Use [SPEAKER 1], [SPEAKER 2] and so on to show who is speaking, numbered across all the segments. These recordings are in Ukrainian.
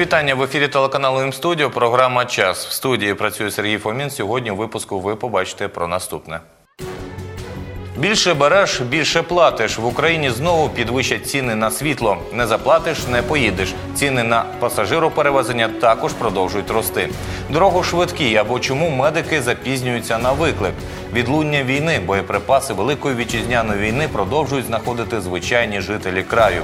[SPEAKER 1] вітання в ефірі телеканалу М-студіо. Програма Час в студії працює Сергій Фомін. Сьогодні у випуску ви побачите про наступне. Більше береш, більше платиш. В Україні знову підвищать ціни на світло. Не заплатиш, не поїдеш. Ціни на пасажироперевезення також продовжують рости. Дорого швидкі або чому медики запізнюються на виклик. Відлуння війни, боєприпаси Великої вітчизняної війни продовжують знаходити звичайні жителі краю.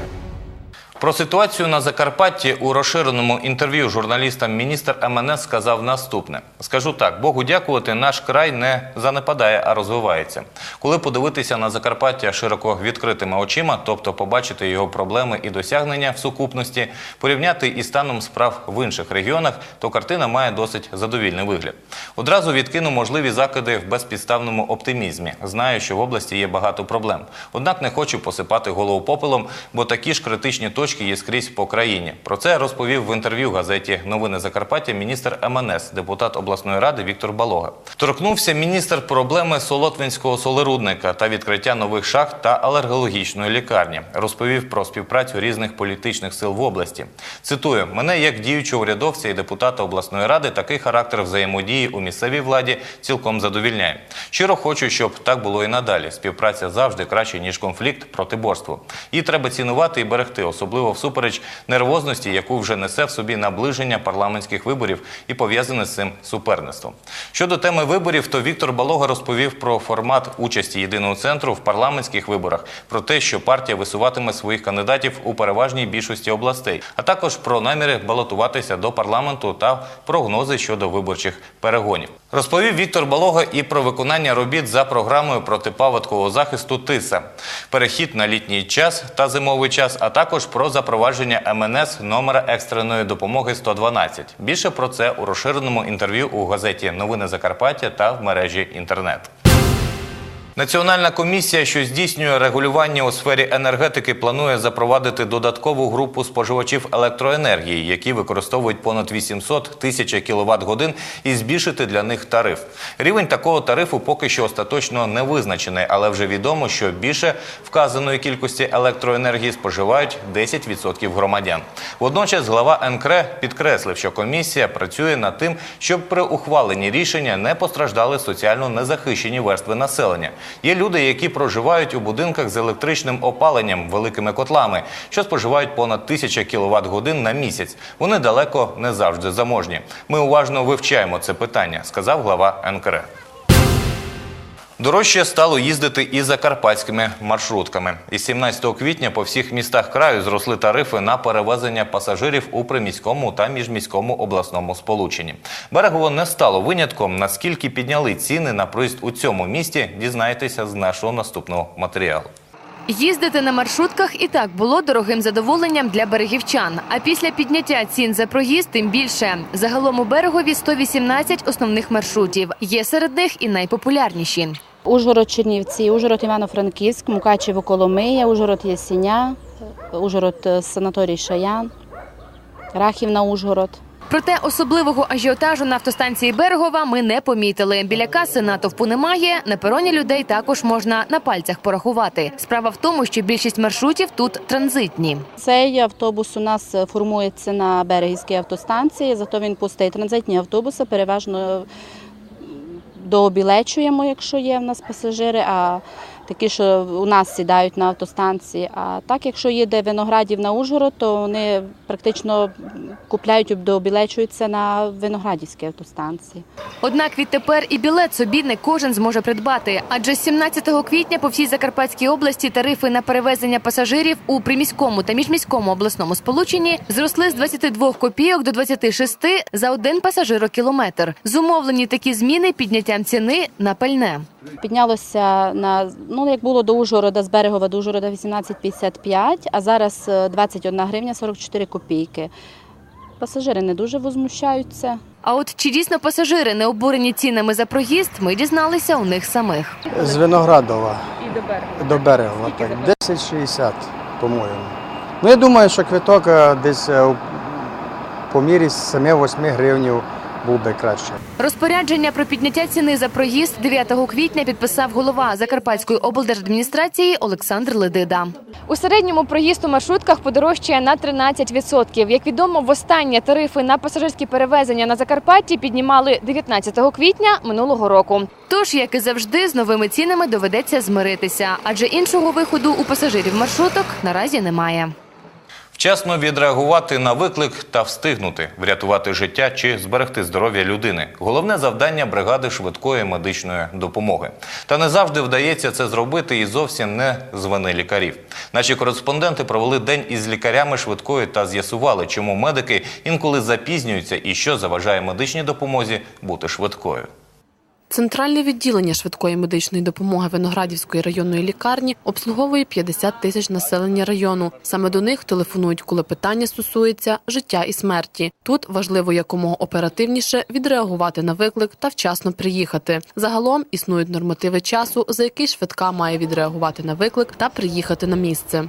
[SPEAKER 1] Про ситуацію на Закарпатті у розширеному інтерв'ю журналістам міністр МНС сказав наступне: скажу так, Богу дякувати, наш край не занепадає, а розвивається. Коли подивитися на Закарпаття широко відкритими очима, тобто побачити його проблеми і досягнення в сукупності, порівняти із станом справ в інших регіонах, то картина має досить задовільний вигляд. Одразу відкину можливі закиди в безпідставному оптимізмі. Знаю, що в області є багато проблем. Однак не хочу посипати голову попелом, бо такі ж критичні точки є скрізь по країні. Про це розповів в інтерв'ю газеті Новини Закарпаття міністр МНС, депутат обласної ради Віктор Балога. Торкнувся міністр проблеми Солотвинського солерудника та відкриття нових шахт та алергологічної лікарні. Розповів про співпрацю різних політичних сил в області. Цитую: мене як діючого урядовця і депутата обласної ради такий характер взаємодії у місцевій владі цілком задовільняє. Щиро хочу, щоб так було і надалі. Співпраця завжди краще ніж конфлікт протиборство. Її треба цінувати і берегти, особливо всупереч нервозності, яку вже несе в собі наближення парламентських виборів і пов'язане з цим суперництвом. Щодо теми виборів, то Віктор Балога розповів про формат участі єдиного центру в парламентських виборах, про те, що партія висуватиме своїх кандидатів у переважній більшості областей, а також про наміри балотуватися до парламенту та прогнози щодо виборчих перегонів. Розповів Віктор Балога і про виконання робіт за програмою протипаводкового захисту ТИСА, перехід на літній час та зимовий час, а також про запровадження МНС номера екстреної допомоги 112. Більше про це у розширеному інтерв'ю у газеті Новини Закарпаття та в мережі інтернет. Національна комісія, що здійснює регулювання у сфері енергетики, планує запровадити додаткову групу споживачів електроенергії, які використовують понад 800 тисяч кіловат годин, і збільшити для них тариф. Рівень такого тарифу поки що остаточно не визначений, але вже відомо, що більше вказаної кількості електроенергії споживають 10% громадян. Водночас глава НКРЕ підкреслив, що комісія працює над тим, щоб при ухваленні рішення не постраждали соціально незахищені верстви населення. Є люди, які проживають у будинках з електричним опаленням, великими котлами, що споживають понад 1000 кВт годин на місяць. Вони далеко не завжди заможні. Ми уважно вивчаємо це питання, сказав глава НКРЕ. Дорожче стало їздити і закарпатськими маршрутками. Із 17 квітня по всіх містах краю зросли тарифи на перевезення пасажирів у приміському та міжміському обласному сполученні. Берегово не стало винятком. Наскільки підняли ціни на проїзд у цьому місті, дізнаєтеся з нашого наступного матеріалу.
[SPEAKER 2] Їздити на маршрутках і так було дорогим задоволенням для берегівчан. А після підняття цін за проїзд тим більше. Загалом у берегові 118 основних маршрутів. Є серед них і найпопулярніші.
[SPEAKER 3] Ужгород Чернівці, Ужгород Івано-Франківськ, Мукачево Коломия, Ужгород Єсіня, Ужгород е, санаторій Шаян, Рахів на Ужгород.
[SPEAKER 2] Проте особливого ажіотажу на автостанції Берегова ми не помітили. Біля каси натовпу немає. На пероні людей також можна на пальцях порахувати. Справа в тому, що більшість маршрутів тут транзитні.
[SPEAKER 3] Цей автобус у нас е, формується на Берегівській автостанції, зато він пустий. Транзитні автобуси переважно дообілечуємо, якщо є в нас пасажири, а такі, що у нас сідають на автостанції. А так, якщо їде виноградів на Ужгород, то вони практично купляють, дообілечуються на виноградівській автостанції.
[SPEAKER 2] Однак відтепер і білет собі не кожен зможе придбати. Адже з 17 квітня по всій Закарпатській області тарифи на перевезення пасажирів у приміському та міжміському обласному сполученні зросли з 22 копійок до 26 за один пасажирокілометр. Зумовлені такі зміни підняттям ціни на пальне.
[SPEAKER 3] Піднялося на ну як було до Ужгорода з берегова до Ужгорода 18,55, а зараз е, 21 гривня 44 копійки. Пасажири не дуже возмущаються.
[SPEAKER 2] А от чи дійсно пасажири не обурені цінами за проїзд, ми дізналися у них самих.
[SPEAKER 4] З Виноградова і до Берегова. так. 10,60, по-моєму. Ну, я думаю, що квиток е, десь е, по мірі 7-8 гривнів би краще.
[SPEAKER 2] Розпорядження про підняття ціни за проїзд 9 квітня підписав голова Закарпатської облдержадміністрації Олександр Ледида. У середньому проїзд у маршрутках подорожчає на 13%. Як відомо, востаннє тарифи на пасажирські перевезення на Закарпатті піднімали 19 квітня минулого року. Тож, як і завжди, з новими цінами доведеться змиритися, адже іншого виходу у пасажирів маршруток наразі немає.
[SPEAKER 1] Вчасно відреагувати на виклик та встигнути врятувати життя чи зберегти здоров'я людини. Головне завдання бригади швидкої медичної допомоги. Та не завжди вдається це зробити і зовсім не з вини лікарів. Наші кореспонденти провели день із лікарями швидкої та з'ясували, чому медики інколи запізнюються і що заважає медичній допомозі бути швидкою.
[SPEAKER 5] Центральне відділення швидкої медичної допомоги Виноградівської районної лікарні обслуговує 50 тисяч населення району. Саме до них телефонують, коли питання стосується життя і смерті. Тут важливо якомога оперативніше відреагувати на виклик та вчасно приїхати. Загалом існують нормативи часу, за який швидка має відреагувати на виклик та приїхати на місце.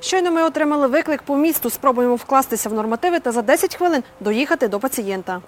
[SPEAKER 6] Щойно ми отримали виклик по місту. Спробуємо вкластися в нормативи та за 10 хвилин доїхати до пацієнта.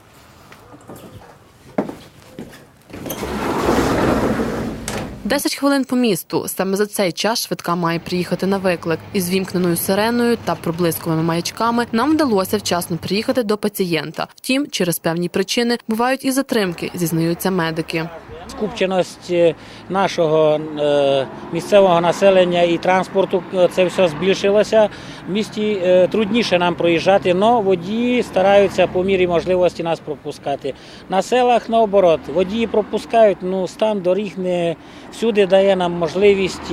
[SPEAKER 5] Десять хвилин по місту. Саме за цей час швидка має приїхати на виклик. Із вімкненою сиреною та проблисковими маячками нам вдалося вчасно приїхати до пацієнта. Втім, через певні причини бувають і затримки, зізнаються медики.
[SPEAKER 7] Скупченість е, нашого е, місцевого населення і транспорту е, це все збільшилося. В місті трудніше нам проїжджати, але водії стараються по мірі можливості нас пропускати. На селах наоборот, водії пропускають, ну стан доріг не всюди дає нам можливість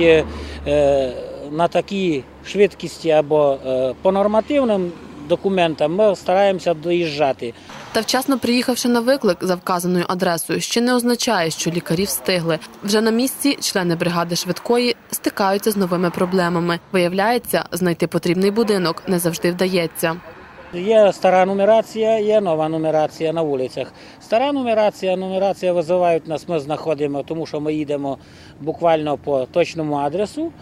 [SPEAKER 7] на такій швидкості або по нормативним документам ми стараємося доїжджати.
[SPEAKER 5] Та вчасно приїхавши на виклик за вказаною адресою, ще не означає, що лікарі встигли. Вже на місці члени бригади швидкої стикаються з новими проблемами. Виявляється, знайти потрібний будинок не завжди вдається.
[SPEAKER 7] Є стара нумерація, є нова нумерація на вулицях. Стара нумерація, нумерація визивають нас, ми знаходимо, тому що ми їдемо буквально по точному адресу.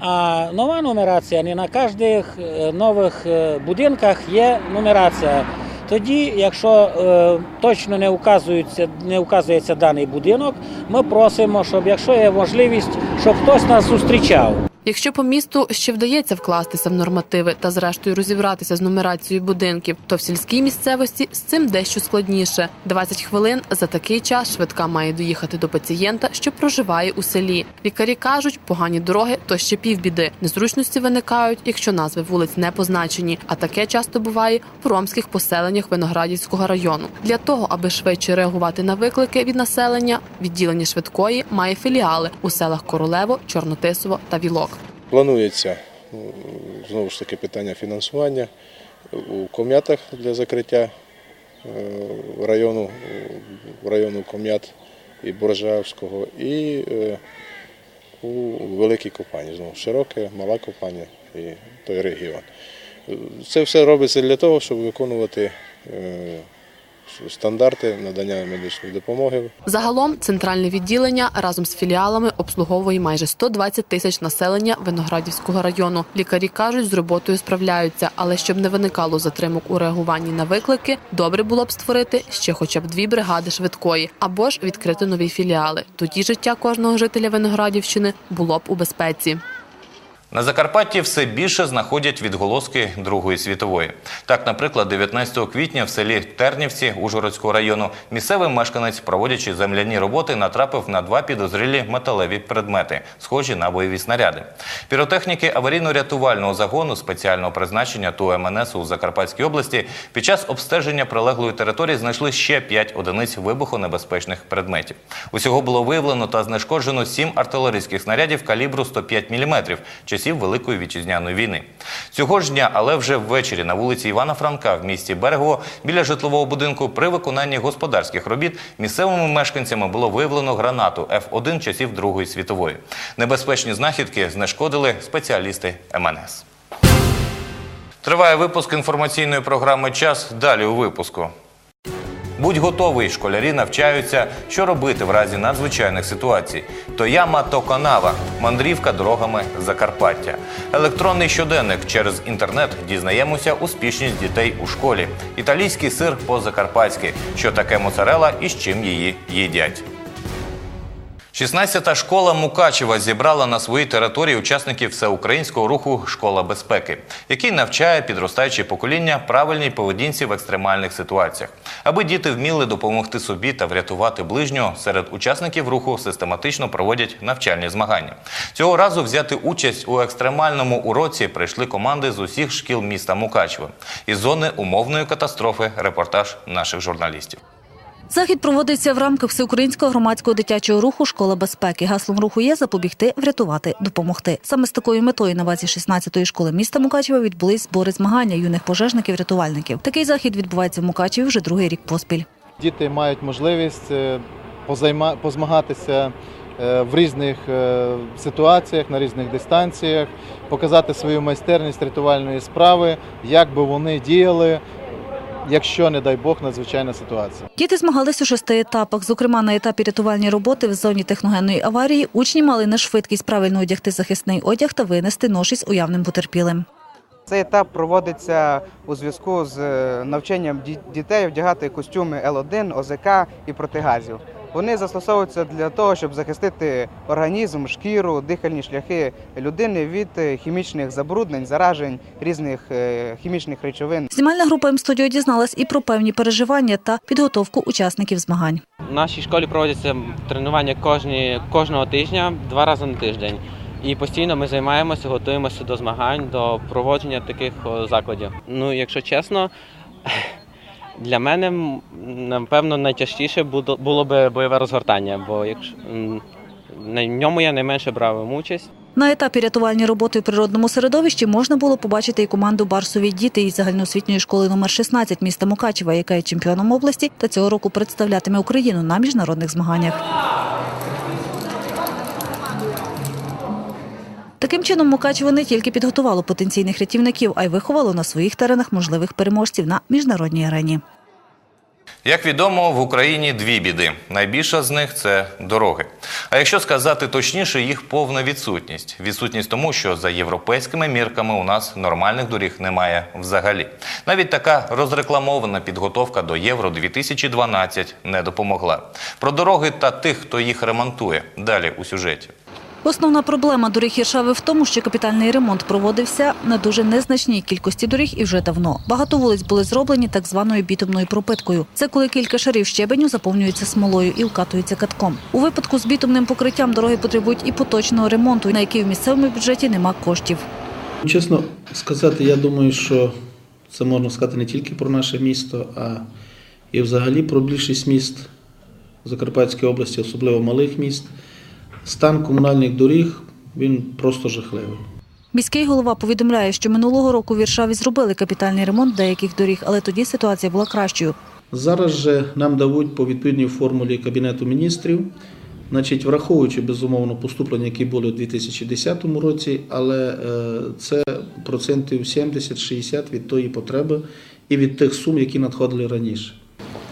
[SPEAKER 7] А нова нумерація не на кожних е, нових е, будинках є нумерація. Тоді, якщо е, точно не указується, не указується даний будинок, ми просимо, щоб якщо є можливість, щоб хтось нас зустрічав.
[SPEAKER 5] Якщо по місту ще вдається вкластися в нормативи та зрештою розібратися з нумерацією будинків, то в сільській місцевості з цим дещо складніше. 20 хвилин за такий час швидка має доїхати до пацієнта, що проживає у селі. Лікарі кажуть, погані дороги то ще півбіди. Незручності виникають, якщо назви вулиць не позначені. А таке часто буває в ромських поселеннях Виноградівського району. Для того, аби швидше реагувати на виклики від населення, відділення швидкої має філіали у селах Королево, Чорнотисово та Вілок.
[SPEAKER 8] Планується ну, знову ж таки питання фінансування у ком'ятах для закриття е, району, району ком'ят і Боржавського, і е, у великій компанії, знову широке, мала компанія і той регіон. Це все робиться для того, щоб виконувати е, стандарти надання медичної допомоги
[SPEAKER 5] Загалом центральне відділення разом з філіалами обслуговує майже 120 тисяч населення Виноградівського району. Лікарі кажуть, з роботою справляються, але щоб не виникало затримок у реагуванні на виклики, добре було б створити ще хоча б дві бригади швидкої або ж відкрити нові філіали. Тоді життя кожного жителя Виноградівщини було б у безпеці.
[SPEAKER 1] На Закарпатті все більше знаходять відголоски Другої світової. Так, наприклад, 19 квітня в селі Тернівці Ужгородського району місцевий мешканець, проводячи земляні роботи, натрапив на два підозрілі металеві предмети, схожі на бойові снаряди. Піротехніки аварійно-рятувального загону спеціального призначення ТУ МНС у Закарпатській області під час обстеження прилеглої території знайшли ще 5 одиниць вибухонебезпечних предметів. Усього було виявлено та знешкоджено 7 артилерійських снарядів калібру 105 мм часів Великої вітчизняної війни. Цього ж дня, але вже ввечері на вулиці Івана Франка в місті Берегово біля житлового будинку при виконанні господарських робіт місцевими мешканцями було виявлено гранату Ф1 часів Другої світової. Небезпечні знахідки знешкодили спеціалісти МНС. Триває випуск інформаційної програми Час. Далі у випуску. Будь готовий, школярі навчаються, що робити в разі надзвичайних ситуацій. То яма, то мандрівка дорогами Закарпаття. Електронний щоденник через інтернет дізнаємося успішність дітей у школі. Італійський сир по-закарпатськи. Що таке моцарела і з чим її їдять. 16-та школа Мукачева зібрала на своїй території учасників всеукраїнського руху Школа безпеки, який навчає підростаюче покоління правильній поведінці в екстремальних ситуаціях. Аби діти вміли допомогти собі та врятувати ближнього, серед учасників руху систематично проводять навчальні змагання. Цього разу взяти участь у екстремальному уроці прийшли команди з усіх шкіл міста Мукачева. Із зони умовної катастрофи репортаж наших журналістів.
[SPEAKER 9] Захід проводиться в рамках всеукраїнського громадського дитячого руху Школа безпеки. Гаслом руху є запобігти, врятувати, допомогти. Саме з такою метою на базі 16-ї школи міста Мукачева відбулись збори змагання юних пожежників-рятувальників. Такий захід відбувається в Мукачеві вже другий рік поспіль.
[SPEAKER 10] Діти мають можливість е, позайма- позмагатися е, в різних е, ситуаціях, на різних дистанціях, показати свою майстерність рятувальної справи, як би вони діяли, якщо, не дай Бог, надзвичайна ситуація.
[SPEAKER 9] Діти змагались у шести етапах. Зокрема, на етапі рятувальні роботи в зоні техногенної аварії учні мали на швидкість правильно одягти захисний одяг та винести ноші з уявним потерпілим.
[SPEAKER 11] Цей етап проводиться у зв'язку з е, навчанням ді- дітей вдягати костюми Л1, ОЗК і протигазів. Вони застосовуються для того, щоб захистити організм, шкіру, дихальні шляхи людини від е, хімічних забруднень, заражень різних е, хімічних речовин.
[SPEAKER 9] Знімальна група М-студіо дізналась і про певні переживання та підготовку учасників змагань.
[SPEAKER 12] В нашій школі проводяться тренування кожні, кожного тижня, два рази на тиждень. І постійно ми займаємося, готуємося до змагань, до проводження таких закладів. Ну, якщо чесно, для мене напевно найтяжчіше було, би бойове розгортання, бо якщо на ньому я найменше брав участь.
[SPEAKER 9] На етапі рятувальні роботи у природному середовищі можна було побачити і команду Барсові діти із загальноосвітньої школи номер 16 міста Мукачева, яка є чемпіоном області та цього року представлятиме Україну на міжнародних змаганнях. Таким чином, Мукачево не тільки підготувало потенційних рятівників, а й виховало на своїх теренах можливих переможців на міжнародній арені.
[SPEAKER 1] Як відомо, в Україні дві біди. Найбільша з них це дороги. А якщо сказати точніше, їх повна відсутність. Відсутність тому, що за європейськими мірками у нас нормальних доріг немає взагалі. Навіть така розрекламована підготовка до Євро 2012 не допомогла. Про дороги та тих, хто їх ремонтує. Далі у сюжеті.
[SPEAKER 9] Основна проблема доріг Іршави в тому, що капітальний ремонт проводився на дуже незначній кількості доріг і вже давно. Багато вулиць були зроблені так званою бітумною пропиткою. Це коли кілька шарів щебеню заповнюються смолою і вкатуються катком. У випадку з бітумним покриттям дороги потребують і поточного ремонту, на який в місцевому бюджеті нема коштів.
[SPEAKER 13] Чесно сказати, я думаю, що це можна сказати не тільки про наше місто, а і взагалі про більшість міст Закарпатської області, особливо малих міст. Стан комунальних доріг він просто жахливий.
[SPEAKER 9] Міський голова повідомляє, що минулого року в Іршаві зробили капітальний ремонт деяких доріг, але тоді ситуація була кращою.
[SPEAKER 13] Зараз же нам дають по відповідній формулі Кабінету міністрів, значить, враховуючи безумовно поступлення, які були у 2010 році, але е, це процентів 70-60 від тої потреби і від тих сум, які надходили раніше.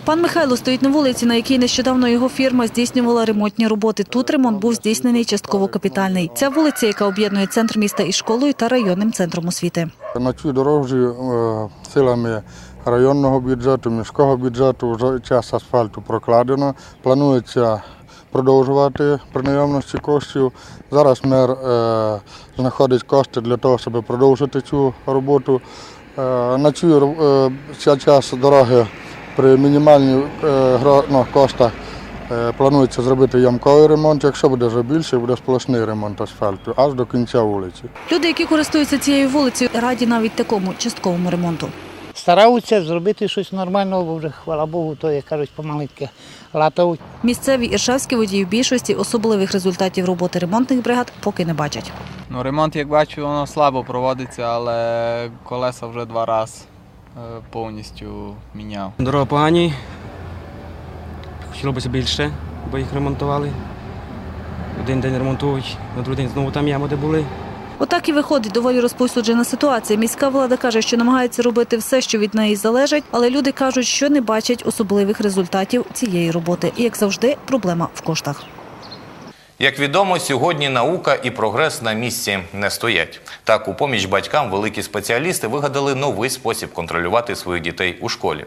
[SPEAKER 9] Пан Михайло стоїть на вулиці, на якій нещодавно його фірма здійснювала ремонтні роботи. Тут ремонт був здійснений частково капітальний. Ця вулиця, яка об'єднує центр міста із школою та районним центром освіти.
[SPEAKER 14] На цю дорожі е, силами районного бюджету, міського бюджету вже час асфальту прокладено. Планується продовжувати при наявності коштів. Зараз мер е, знаходить кошти для того, щоб продовжити цю роботу. Е, на цю е, ця час дороги при мінімальних е, ну, коштах е, планується зробити ямковий ремонт. Якщо буде вже більше, буде сплошний ремонт асфальту аж до кінця вулиці.
[SPEAKER 9] Люди, які користуються цією вулицею, раді навіть такому частковому ремонту.
[SPEAKER 15] Стараються зробити щось нормального, бо вже, хвала Богу, то, як кажуть, помаленьки латають.
[SPEAKER 9] Місцеві іршавські водії в більшості особливих результатів роботи ремонтних бригад поки не бачать.
[SPEAKER 16] Ну, ремонт, як бачу, воно слабо проводиться, але колеса вже два рази повністю міняв.
[SPEAKER 17] Дорога погані. Хотілося б більше, бо їх ремонтували. Один день ремонтують, на другий день знову там ями, де були.
[SPEAKER 9] Отак і виходить доволі розповсюджена ситуація. Міська влада каже, що намагається робити все, що від неї залежить, але люди кажуть, що не бачать особливих результатів цієї роботи. І як завжди, проблема в коштах.
[SPEAKER 1] Як відомо, сьогодні наука і прогрес на місці не стоять. Так, у поміч батькам великі спеціалісти вигадали новий спосіб контролювати своїх дітей у школі.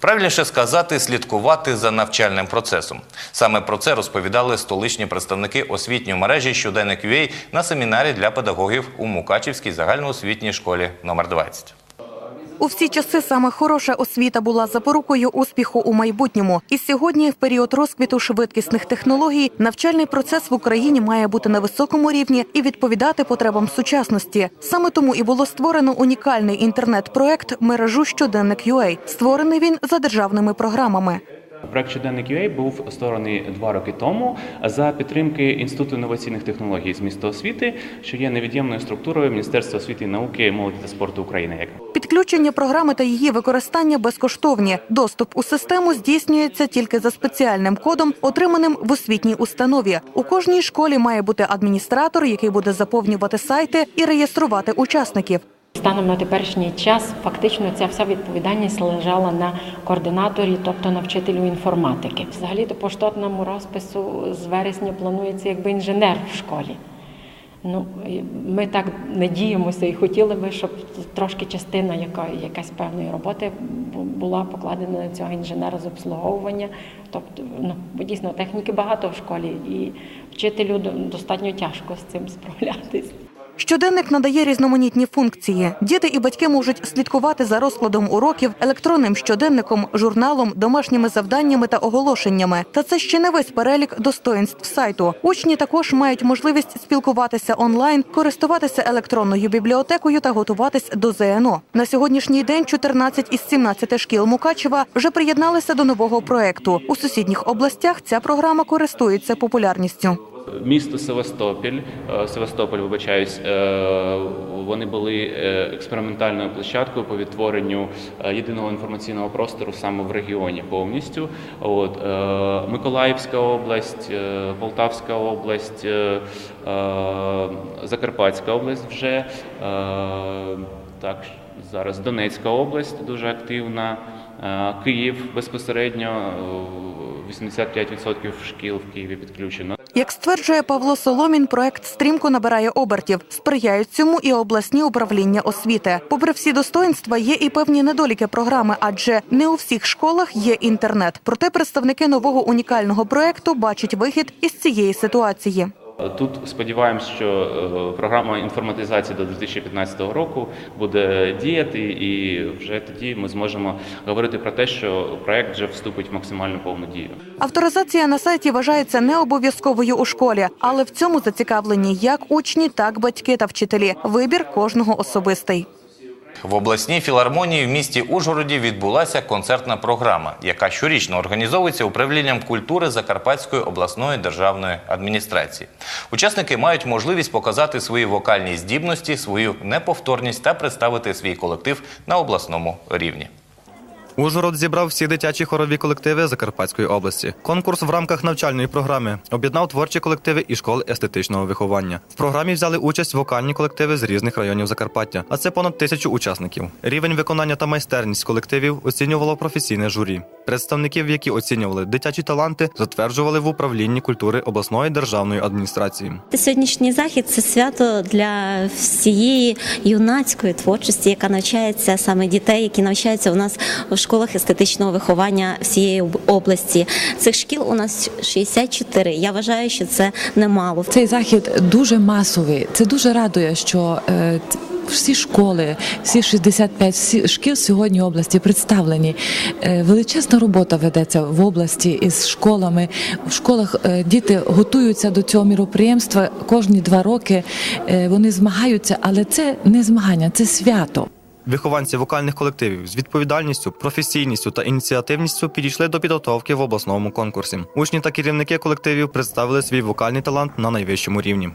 [SPEAKER 1] Правильніше сказати, слідкувати за навчальним процесом. Саме про це розповідали столичні представники освітньої мережі щоденник UA на семінарі для педагогів у Мукачівській загальноосвітній школі номер 20.
[SPEAKER 17] У всі часи саме хороша освіта була запорукою успіху у майбутньому. І сьогодні, в період розквіту швидкісних технологій, навчальний процес в Україні має бути на високому рівні і відповідати потребам сучасності. Саме тому і було створено унікальний інтернет-проект мережу щоденник UA. Створений він за державними програмами.
[SPEAKER 18] Проект щоденник UA був створений два роки тому за підтримки Інституту інноваційних технологій з міста освіти, що є невід'ємною структурою Міністерства освіти і науки, молоді та спорту України.
[SPEAKER 17] Підключення програми та її використання безкоштовні. Доступ у систему здійснюється тільки за спеціальним кодом, отриманим в освітній установі. У кожній школі має бути адміністратор, який буде заповнювати сайти і реєструвати учасників.
[SPEAKER 19] Станом на теперішній час фактично ця вся відповідальність лежала на координаторі, тобто на вчителю інформатики. Взагалі то по штатному розпису з вересня планується якби інженер в школі. Ну, ми так надіємося і хотіли би, щоб трошки частина яка, якась певної роботи була покладена на цього інженера з обслуговування. Тобто, ну, бо дійсно техніки багато в школі, і вчителю достатньо тяжко з цим справлятись.
[SPEAKER 17] Щоденник надає різноманітні функції. Діти і батьки можуть слідкувати за розкладом уроків, електронним щоденником, журналом, домашніми завданнями та оголошеннями. Та це ще не весь перелік достоїнств сайту. Учні також мають можливість спілкуватися онлайн, користуватися електронною бібліотекою та готуватись до ЗНО. На сьогоднішній день 14 із 17 шкіл Мукачева вже приєдналися до нового проекту. У сусідніх областях ця програма користується популярністю.
[SPEAKER 18] Місто Севастополь, е, Севастополь, вибачаюсь, е, вони були е, експериментальною площадкою по відтворенню єдиного інформаційного простору саме в регіоні повністю. От Миколаївська область, Полтавська область, Закарпатська область вже так зараз Донецька область дуже активна. Е, Київ безпосередньо е, 85% шкіл в Києві підключено.
[SPEAKER 17] Як стверджує Павло Соломін, проект стрімко набирає обертів. Сприяють цьому і обласні управління освіти. Попри всі достоинства, є і певні недоліки програми, адже не у всіх школах є інтернет. Проте представники нового унікального проекту бачать вихід із цієї ситуації.
[SPEAKER 18] Тут сподіваємось, що е, програма інформатизації до 2015 року буде діяти, і вже тоді ми зможемо говорити про те, що проект вже вступить в максимально повну дію.
[SPEAKER 17] Авторизація на сайті вважається не обов'язковою у школі, але в цьому зацікавлені як учні, так батьки та вчителі. Вибір кожного особистий.
[SPEAKER 1] В обласній філармонії в місті Ужгороді відбулася концертна програма, яка щорічно організовується управлінням культури Закарпатської обласної державної адміністрації. Учасники мають можливість показати свої вокальні здібності, свою неповторність та представити свій колектив на обласному рівні.
[SPEAKER 20] Ужгород зібрав всі дитячі хорові колективи Закарпатської області. Конкурс в рамках навчальної програми об'єднав творчі колективи і школи естетичного виховання. В програмі взяли участь вокальні колективи з різних районів Закарпаття, а це понад тисячу учасників. Рівень виконання та майстерність колективів оцінювало професійне журі. Представників, які оцінювали дитячі таланти, затверджували в управлінні культури обласної державної адміністрації.
[SPEAKER 21] Сьогоднішній захід це свято для всієї юнацької творчості, яка навчається саме дітей, які навчаються у нас школах естетичного виховання всієї області. Цих шкіл у нас 64. Я вважаю, що це немало.
[SPEAKER 22] Цей захід дуже масовий. Це дуже радує, що е, всі школи, всі 65 всі шкіл сьогодні області представлені. Е, величезна робота ведеться в області із школами. В школах е, діти готуються до цього міроприємства кожні два роки. Вони змагаються, але це не змагання, це свято.
[SPEAKER 20] Вихованці вокальних колективів з відповідальністю, професійністю та ініціативністю підійшли до підготовки в обласному конкурсі. Учні та керівники колективів представили свій вокальний талант на найвищому рівні.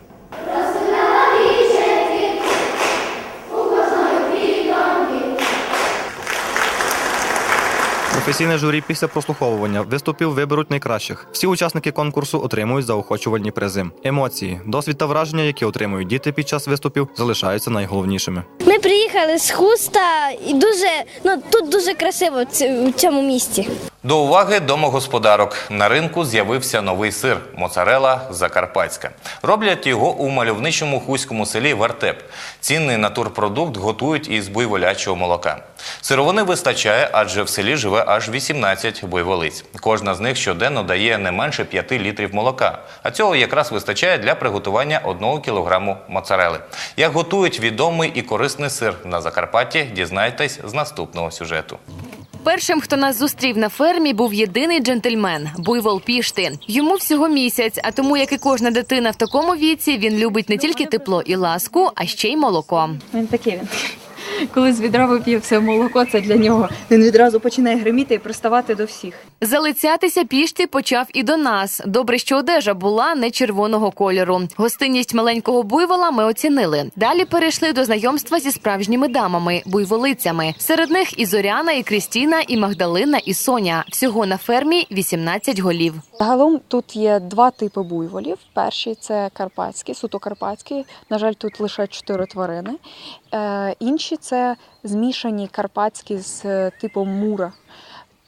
[SPEAKER 20] Професійне журі після прослуховування виступів виберуть найкращих. Всі учасники конкурсу отримують заохочувальні призи. Емоції, досвід та враження, які отримують діти під час виступів, залишаються найголовнішими.
[SPEAKER 23] Ми приїхали з хуста і дуже ну тут дуже красиво в ц- цьому місті.
[SPEAKER 1] До уваги домогосподарок. На ринку з'явився новий сир моцарела Закарпатська. Роблять його у мальовничому хуському селі Вертеп. Цінний натурпродукт готують із буйволячого молока. Сировини вистачає, адже в селі живе аж 18 буйволиць. Кожна з них щоденно дає не менше 5 літрів молока. А цього якраз вистачає для приготування 1 кілограму моцарели. Як готують відомий і корисний сир на Закарпатті, дізнайтесь з наступного сюжету.
[SPEAKER 2] Першим, хто нас зустрів на фермі, був єдиний джентльмен буйвол пішти. Йому всього місяць, а тому, як і кожна дитина в такому віці, він любить не тільки тепло і ласку, а ще й молоко.
[SPEAKER 24] Він такий він. Коли з відра вип'є все молоко, це для нього. Він відразу починає гриміти і приставати до всіх.
[SPEAKER 2] Залицятися пішти почав і до нас. Добре, що одежа була не червоного кольору. Гостинність маленького буйвола ми оцінили. Далі перейшли до знайомства зі справжніми дамами буйволицями. Серед них і Зоряна, і Крістіна, і Магдалина, і Соня. Всього на фермі 18 голів.
[SPEAKER 25] Загалом тут є два типи буйволів. Перший це карпатські, суто карпатські. На жаль, тут лише чотири тварини. Е, інші це змішані карпатські з е, типом мура.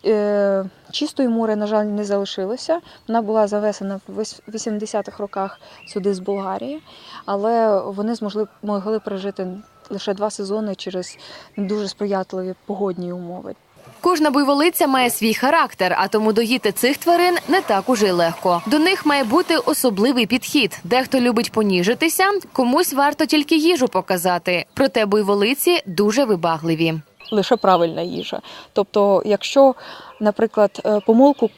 [SPEAKER 25] Е, чистої мури, на жаль, не залишилося. Вона була завесена в вис- 80-х роках сюди з Болгарії, але вони змогли могли пережити лише два сезони через дуже сприятливі погодні умови.
[SPEAKER 2] Кожна буйволиця має свій характер, а тому доїти цих тварин не так уже легко. До них має бути особливий підхід. Дехто любить поніжитися, комусь варто тільки їжу показати. Проте буйволиці дуже вибагливі.
[SPEAKER 25] лише правильна їжа. Тобто, якщо, наприклад, помилку е,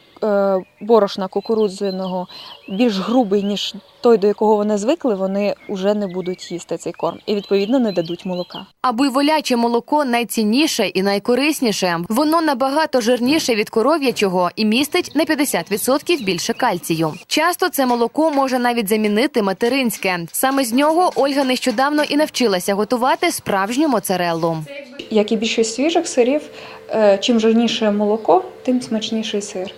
[SPEAKER 25] борошна кукурудзяного більш грубий, ніж той, до якого вони звикли, вони вже не будуть їсти цей корм і відповідно не дадуть молока.
[SPEAKER 2] А буйволяче молоко найцінніше і найкорисніше. Воно набагато жирніше від коров'ячого і містить на 50% більше кальцію. Часто це молоко може навіть замінити материнське. Саме з нього Ольга нещодавно і навчилася готувати справжню моцареллу.
[SPEAKER 25] Як і більшість свіжих сирів, е, чим жирніше молоко, тим смачніший сир.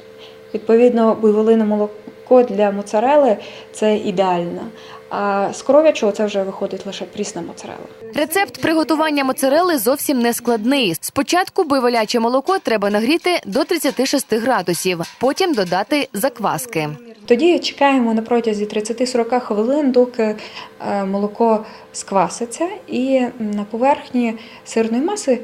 [SPEAKER 25] Відповідно, буйволине молоко для моцарели це ідеально. А з коров'ячого це вже виходить лише прісна моцарела.
[SPEAKER 2] Рецепт приготування моцарели зовсім не складний. Спочатку буйволяче молоко треба нагріти до 36 градусів, потім додати закваски.
[SPEAKER 25] Тоді чекаємо на протязі 30-40 хвилин, доки е, молоко скваситься, і на поверхні сирної маси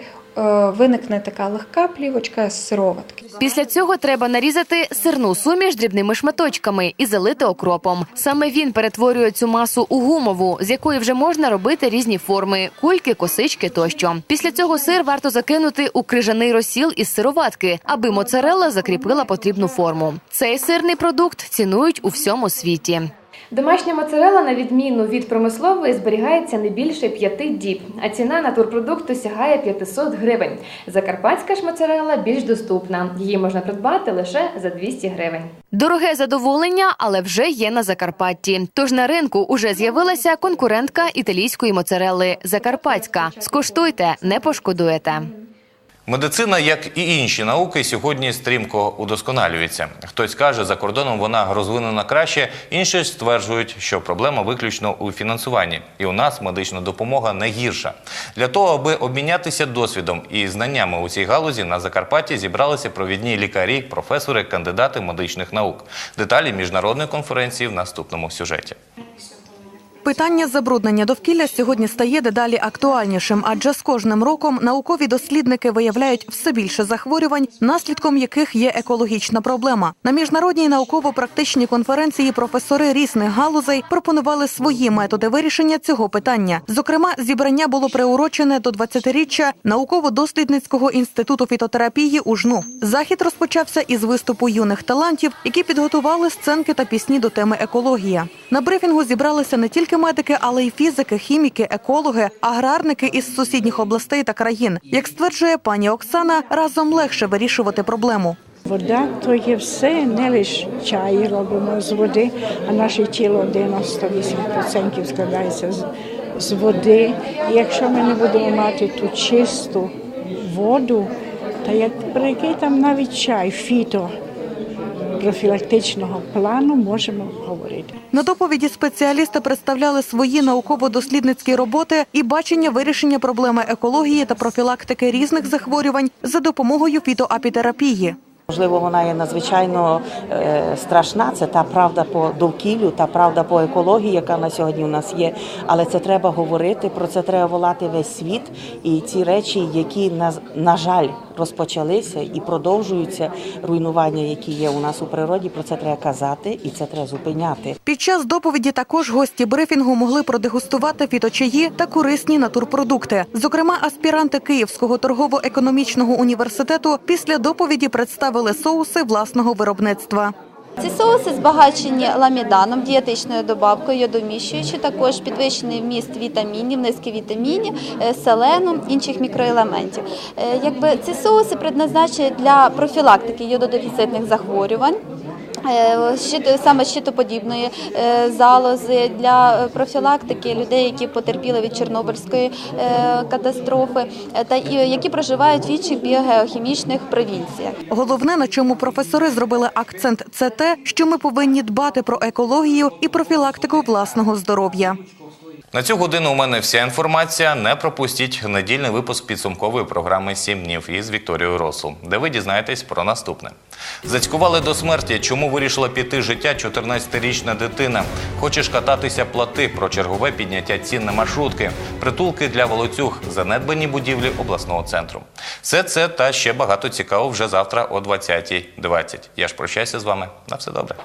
[SPEAKER 25] виникне така легка плівочка з сироватки.
[SPEAKER 2] Після цього треба нарізати сирну суміш дрібними шматочками і залити окропом. Саме він перетворює цю масу у гумову, з якої вже можна робити різні форми кульки, косички тощо. Після цього сир варто закинути у крижаний розсіл із сироватки, аби моцарелла закріпила потрібну форму. Цей сирний продукт цінують у всьому світі. Домашня моцарела, на відміну від промислової, зберігається не більше п'яти діб, а ціна натурпродукту сягає 500 гривень. Закарпатська ж моцарела більш доступна. Її можна придбати лише за 200 гривень. Дороге задоволення, але вже є на Закарпатті. Тож на ринку уже з'явилася конкурентка італійської моцарели Закарпатська. Скуштуйте, не пошкодуєте.
[SPEAKER 1] Медицина, як і інші науки, сьогодні стрімко удосконалюється. Хтось каже, за кордоном вона розвинена краще, інші стверджують, що проблема виключно у фінансуванні, і у нас медична допомога не гірша. Для того, аби обмінятися досвідом і знаннями у цій галузі, на Закарпатті зібралися провідні лікарі, професори, кандидати медичних наук. Деталі міжнародної конференції в наступному сюжеті.
[SPEAKER 17] Питання забруднення довкілля сьогодні стає дедалі актуальнішим, адже з кожним роком наукові дослідники виявляють все більше захворювань, наслідком яких є екологічна проблема. На міжнародній науково-практичній конференції професори різних галузей пропонували свої методи вирішення цього питання. Зокрема, зібрання було приурочене до 20-річчя науково-дослідницького інституту фітотерапії у жну. Захід розпочався із виступу юних талантів, які підготували сценки та пісні до теми екологія. На брифінгу зібралися не тільки медики, але й фізики, хіміки, екологи, аграрники із сусідніх областей та країн. Як стверджує пані Оксана, разом легше вирішувати проблему.
[SPEAKER 26] Вода то є все, не лише чай робимо з води, а наше тіло 98% складається з, води. І якщо ми не будемо мати ту чисту воду, Та як який там навіть чай, фіто профілактичного плану можемо говорити.
[SPEAKER 17] На доповіді спеціалісти представляли свої науково-дослідницькі роботи і бачення вирішення проблеми екології та профілактики різних захворювань за допомогою фітоапітерапії.
[SPEAKER 27] Можливо, вона є надзвичайно е, страшна. Це та правда по довкіллю, та правда по екології, яка на сьогодні у нас є. Але це треба говорити, про це треба волати весь світ. І ці речі, які на, на жаль розпочалися і продовжуються руйнування, які є у нас у природі, про це треба казати і це треба зупиняти.
[SPEAKER 17] Під час доповіді також гості брифінгу могли продегустувати фіточаї та корисні натурпродукти. Зокрема, аспіранти Київського торгово-економічного університету після доповіді представили соуси власного виробництва.
[SPEAKER 28] Ці соуси збагачені ламіданом, дієтичною добавкою, йодоміщуючи, також підвищений вміст вітамінів, низки вітамінів, е, селену, інших мікроелементів. Е, Якби ці соуси предназначені для профілактики йододефіцитних захворювань. Е, Саме щитоподібної е, залози для профілактики людей, які потерпіли від Чорнобильської е, катастрофи, та які проживають в інших біогеохімічних провінціях.
[SPEAKER 17] Головне, на чому професори зробили акцент, це те, що ми повинні дбати про екологію і профілактику власного здоров'я.
[SPEAKER 1] На цю годину у мене вся інформація. Не пропустіть недільний випуск підсумкової програми «7 днів із Вікторією Росу, де ви дізнаєтесь про наступне. Зацькували до смерті. Чому вирішила піти життя 14-річна дитина? Хочеш кататися, плати про чергове підняття цін на маршрутки, притулки для волоцюг, занедбані будівлі обласного центру. Все це та ще багато цікавого вже завтра о 20.20. Я ж прощаюся з вами. На все добре.